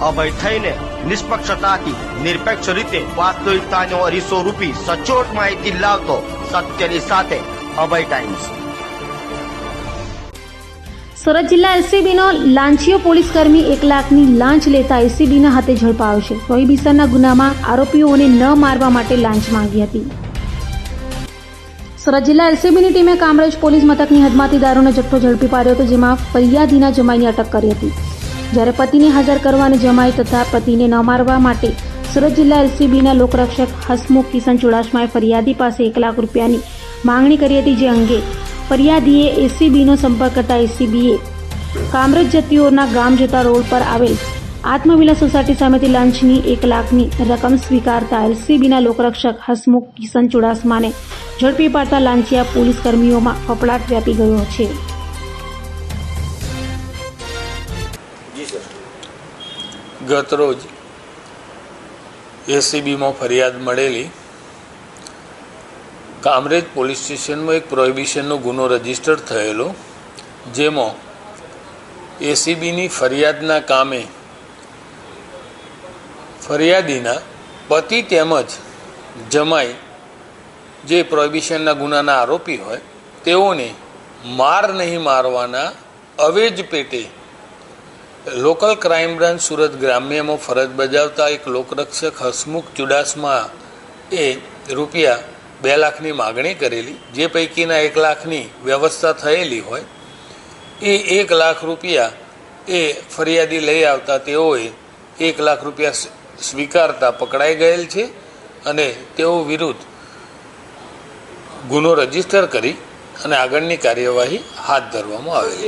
અભય થઈને નિષ્પક્ષતાથી નિરપેક્ષ રીતે વાસ્તવિકતાનો અરીસો રૂપી સચોટ માહિતી લાવતો સત્યની સાથે અભય ટાઈમ્સ. સુરત જિલ્લા એલસીબીનો લાંચીયો પોલીસ કર્મી એક લાખની લાંચ લેતા એસીબીના હાથે ઝડપાયો છે. પ્રોહિબિશનના ગુનામાં આરોપીઓને ન મારવા માટે લાંચ માંગી હતી. સુરત જિલ્લા એલસીબીની ટીમે કામરેજ પોલીસ મથકની હદમાંથી દારૂનો જથ્થો ઝડપી પાડ્યો હતો, જેમાં ફરિયાદીના જમાઈની અટક કરી હતી. જ્યારે પતિને હાજર કરવાની જમાઈ તથા પતિને ન મારવા માટે સુરત જિલ્લા એલસીબીના લોકરક્ષક હસમુખ કિશન ચુડાસમાએ ફરિયાદી પાસે એક લાખ રૂપિયાની માંગણી કરી હતી, જે અંગે ફરિયાદીએ એસીબીનો સંપર્ક કરતા એસીબીએ કામરેજ જતીઓના ગામ જતા રોડ પર આવેલ આત્મવિલા સોસાયટી સામેથી લંચની એક લાખની રકમ સ્વીકારતા એલસીબીના લોકરક્ષક હસમુખ કિશન ચુડાસમાને ઝડપી પાડતા લાંચિયા પોલીસ કર્મીઓમાં ફફડાટ વ્યાપી ગયો છે. ગત રોજ એસીબીમાં ફરિયાદ મળેલી કામરેજ પોલીસ સ્ટેશનમાં એક પ્રોહિબિશનનો ગુનો રજિસ્ટર થયેલો, જેમાં એસીબીની ફરિયાદના કામે ફરિયાદીના પતિ તેમજ જમાઈ જે પ્રોહિબિશનના ગુનાના આરોપી હોય, તેઓને માર નહીં મારવાના અવેજ પેટે લોકલ ક્રાઇમ બ્રાન્ચ સુરત ગ્રામ્યમાં ફરજ બજાવતા એક લોકરક્ષક હસમુખ ચુડાસમા એ રૂપિયા બે લાખની માગણી કરેલી, જે પૈકીના એક લાખની વ્યવસ્થા થયેલી હોય, એ એક લાખ રૂપિયા એ ફરિયાદી લઈ આવતા તેઓએ એક લાખ રૂપિયા સ્વી- સ્વીકારતા પકડાઈ ગયેલ છે અને તેઓ વિરુદ્ધ ગુનો રજિસ્ટર કરી અને આગળની કાર્યવાહી હાથ ધરવામાં આવેલી